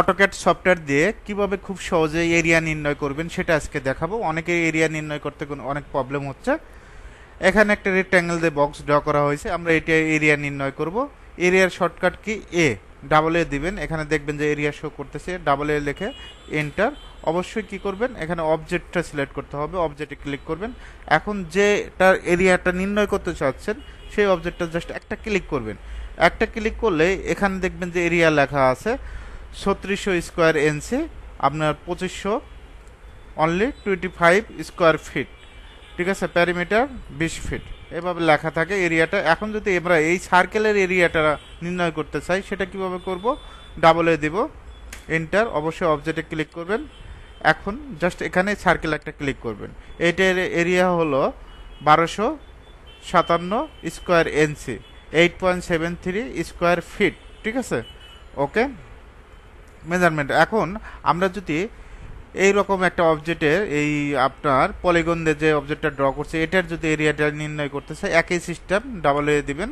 AutoCAD software দিয়ে কীভাবে খুব সহজে এরিয়া নির্ণয় করবেন সেটা আজকে দেখাবো। অনেকের এরিয়া নির্ণয় করতে কোনো অনেক প্রবলেম হচ্ছে। এখানে একটা রেক্ট্যাঙ্গেল দিয়ে বক্স ড্র করা হয়েছে। আমরা এটা এরিয়া নির্ণয় করব। এরিয়ার shortcut key? A double A দিবেন। এখানে দেখবেন যে এরিয়া শো করতেছে। ডাবল এ লিখে এন্টার অবশ্যই কি করবেন? এখানে অবজেক্টটা সিলেক্ট করতে হবে। অবজেক্টে ক্লিক করবেন। এখন যেটার এরিয়াটা নির্ণয় করতে চাচ্ছেন, সেই অবজেক্টটা জাস্ট একটা ক্লিক করবেন। একটা ক্লিক করলে এখানে দেখবেন যে এরিয়া লেখা আছে। ছত্রিশশো স্কোয়ার এনসি আপনার পঁচিশশো only twenty five square feet ঠিক আছে? প্যারিমিটার বিশ ফিট এভাবে লেখা থাকে এরিয়াটা। এখন যদি আমরা এই সার্কেলের এরিয়াটা নির্ণয় করতে চাই, সেটা কীভাবে করব? ডাবল দিব। এন্টার অবশ্যই অবজেক্টে ক্লিক করবেন। এখন জাস্ট এখানে সার্কেল একটা ক্লিক করবেন। এইটার এরিয়া হলো বারোশো সাতান্ন square NC eight point seven three square feet ঠিক আছে? ওকে মেজারমেন্ট এখন আমরা যদি এই রকম একটা অবজেক্টের এই আপনার পলিগন দিয়ে যে অবজেক্টটা ড্র করছে, এটার যদি এরিয়াটা নির্ণয় করতে চাই একই সিস্টেম ডাবল এ দিবেন।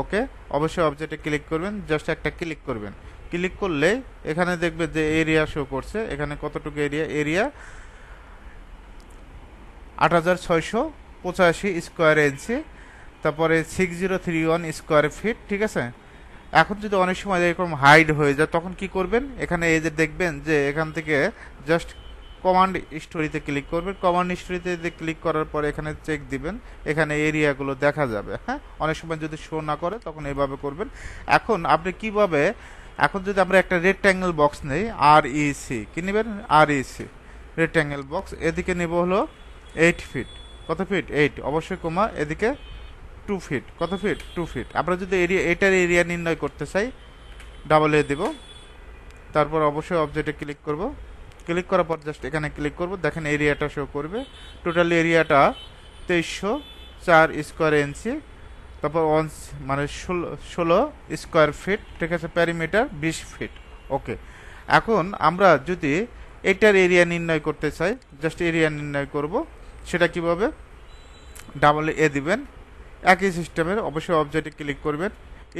ওকে অবশ্যই অবজেক্টে ক্লিক করবেন জাস্ট একটা ক্লিক করবেন। ক্লিক করলে এখানে দেখবে যে এরিয়া শো করছে, এখানে কতটুকু এরিয়া এরিয়া আট হাজার ছয়শো পঁচাশি স্কোয়ার ইঞ্চি তারপরে six zero three one square feet ঠিক আছে? এখন যদি অনেক সময় এরকম হাইড হয়ে যায়, তখন কি করবেন? এখানে এই যে দেখবেন যে এখান থেকে জাস্ট কমান্ড স্টোরিতে ক্লিক করবেন। কমান্ড স্টোরিতে ক্লিক করার পর এখানে চেক দিবেন। এখানে এরিয়াগুলো দেখা যাবে হ্যাঁ? অনেক সময় যদি শো না করে, তখন এইভাবে করবেন। এখন আপনি কীভাবে, এখন যদি আমরা একটা রেক্ট্যাঙ্গেল বক্স নেই আর ইসি কি নেবেন? আর ইসি রেক্ট্যাঙ্গেল বক্স এদিকে নেব হলো এইট ফিট কত ফিট এইট অবশ্যই কমা, এদিকে টু ফিট কত ফিট টু ফিট আমরা যদি এরিয়া এটার এরিয়া নির্ণয় করতে চাই ডাবল এ দেব। তারপর অবশ্যই অবজেক্টে ক্লিক করব। ক্লিক করার পর জাস্ট এখানে ক্লিক করব। দেখেন এরিয়াটা শো করবে। টোটাল এরিয়াটা তেইশশো চার স্কোয়ার ইঞ্চি তারপর ওয়ান মানে ষোলো ষোলো স্কোয়ার ফিট ঠিক আছে প্যারিমিটার বিশ ফিট ওকে এখন আমরা যদি এটার এরিয়া নির্ণয় করতে চাই জাস্ট এরিয়া নির্ণয় করব। সেটা কীভাবে? ডাবল এ দিবেন। একই সিস্টেমের, অবশ্যই অবজেক্টে ক্লিক করবেন।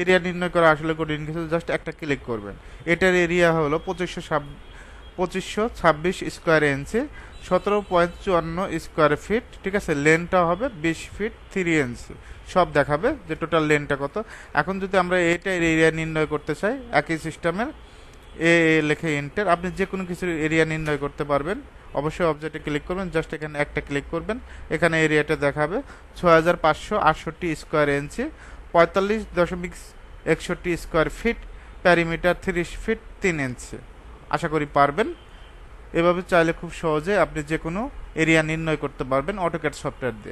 এরিয়া নির্ণয় করা আসলে কঠিন কিছু জাস্ট একটা ক্লিক করবেন। এটার এরিয়া হলো পঁচিশশো ছাব পঁচিশশো ছাব্বিশ স্কোয়ার ইঞ্চি সতেরো পয়েন্ট চুয়ান্ন স্কোয়ার ফিট ঠিক আছে? লেনটা হবে বিশ ফিট থ্রি ইঞ্চি সব দেখাবে যে টোটাল লেনটা কত। এখন যদি আমরা এটার এরিয়া নির্ণয় করতে চাই, একই সিস্টেমের, এ লেখে এন্টার আপনি যে কোনো কিছুর এরিয়া নির্ণয় করতে পারবেন। অবশ্যই অবজেক্টে ক্লিক করবেন জাস্ট এখানে একটা ক্লিক করবেন, এখানে এরিয়াটা দেখাবে, ছয় হাজার পাঁচশো আটষট্টি স্কোয়ার ইঞ্চি পঁয়তাল্লিশ দশমিক একষট্টি স্কোয়ার ফিট প্যারিমিটার তিরিশ ফিট তিন ইঞ্চি আশা করি পারবেন। এভাবে চাইলে খুব সহজে আপনি যে কোনো এরিয়া নির্ণয় করতে পারবেন অটোক্যাট সফটওয়্যার দিয়ে।